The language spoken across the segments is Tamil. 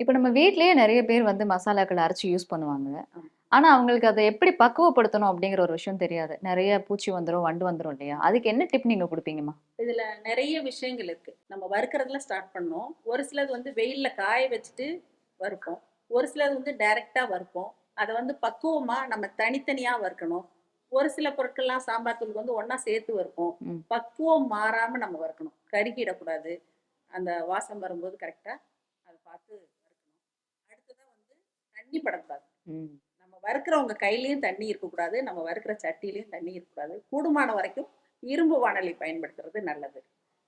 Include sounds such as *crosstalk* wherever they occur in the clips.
இப்போ நம்ம வீட்லயே நிறைய பேர் வந்து மசாலாக்கள் அரைச்சு யூஸ் பண்ணுவாங்க. ஆமா. ஆனா அவங்களுக்கு அதை எப்படி பக்குவப்படுத்தணும் அப்படிங்கிற ஒரு விஷயம் தெரியாது. நிறைய பூச்சி வந்துரும் வண்டு வந்துரும் இல்லையா? அதுக்கு என்ன டிப் நீங்க கொடுப்பீங்கம்மா? இதுல நிறைய விஷயங்கள் இருக்கு. நம்ம வறுக்கிறதுல ஸ்டார்ட் பண்ணோம். ஒரு சிலது வந்து வெயில்ல காய வச்சுட்டு வறுப்போம். ஒரு சிலது வந்து டைரக்டா வறுப்போம். அதை வந்து பக்குவமா நம்ம தனித்தனியா வறுக்கணும். ஒரு சில பொருட்கள்லாம் சாம்பார் தூள் வந்து ஒண்ணா சேர்த்து வறுப்போம். பக்குவம் மாறாம நம்ம வறுக்கணும். கருகிடக்கூடாது. அந்த வாசம் வரும்போது கரெக்டா அதை பார்த்து தண்ணி படக்கூடாது. நம்ம வறுக்கிறவங்க கையிலயும் தண்ணி இருக்கக்கூடாது நம்ம வறுக்கிற சட்டிலையும் தண்ணி இருக்கக்கூடாது. கூடுமான வரைக்கும் இரும்பு வாணலி பயன்படுத்துறது நல்லது.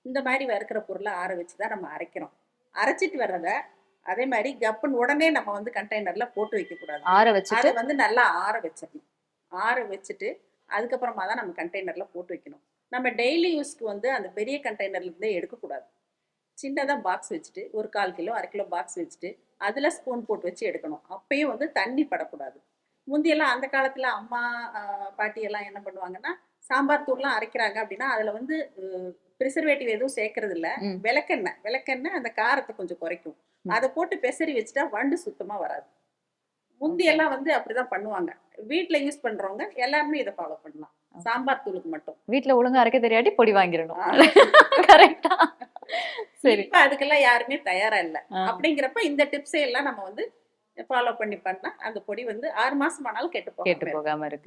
இந்த மாதிரி வறுக்கிற பொருளை ஆற வச்சு தான் நம்ம அரைக்கிறோம். அரைச்சிட்டு வர்றத அதே மாதிரி கப்புன்னு உடனே நம்ம வந்து கண்டெய்னர்ல போட்டு வைக்கக்கூடாது. ஆற வச்சுட்டு? அதை வந்து நல்லா ஆற வச்சிடணும். ஆற வச்சுட்டு அதுக்கப்புறமா தான் நம்ம கண்டெய்னர்ல போட்டு வைக்கணும். நம்ம டெய்லி யூஸ்க்கு வந்து அந்த பெரிய கண்டெய்னர்ல இருந்தே எடுக்கக்கூடாது. சின்னதாக பாக்ஸ் வச்சுட்டு ஒரு கால் கிலோ அரை கிலோ பாக்ஸ் வச்சுட்டு அதில் ஸ்பூன் போட்டு வச்சு எடுக்கணும். அப்பயும் வந்து தண்ணி படக்கூடாது. முந்தியெல்லாம் அந்த காலத்தில் அம்மா ஆஹ், பாட்டி எல்லாம் என்ன பண்ணுவாங்கன்னா சாம்பார் தூள்லாம் அரைக்கிறாங்க அப்படின்னா அதில் வந்து ப்ரிசர்வேட்டிவ் எதுவும் சேர்க்கறது இல்ல. விளக்கெண்ணெய் விளக்கெண்ணெய் அந்த காரத்தை கொஞ்சம் குறைக்கும். அதை போட்டு பெசரி வச்சுட்டா வண்டு சுத்தமா வராது. முந்தியெல்லாம் வந்து அப்படிதான் பண்ணுவாங்க. வீட்ல யூஸ் பண்றவங்க எல்லாருமே இதை ஃபாலோ பண்ணலாம். சாம்பார் தூளுக்கு மட்டும். வீட்ல ஒழுங்கா அரைக்க தெரியாட்டி பொடி வாங்கிடணும். கரெக்டா *laughs* சரி இப்ப அதுக்கெல்லாம் யாருமே தயாரா இல்ல. அப்படிங்கிறப்ப இந்த டிப்ஸை எல்லாம் நம்ம வந்து ஃபாலோ பண்ணி பண்ணா அந்த பொடி வந்து ஆறு மாசம் ஆனாலும் கெட்டு கேட்டு. போகாம இருக்கு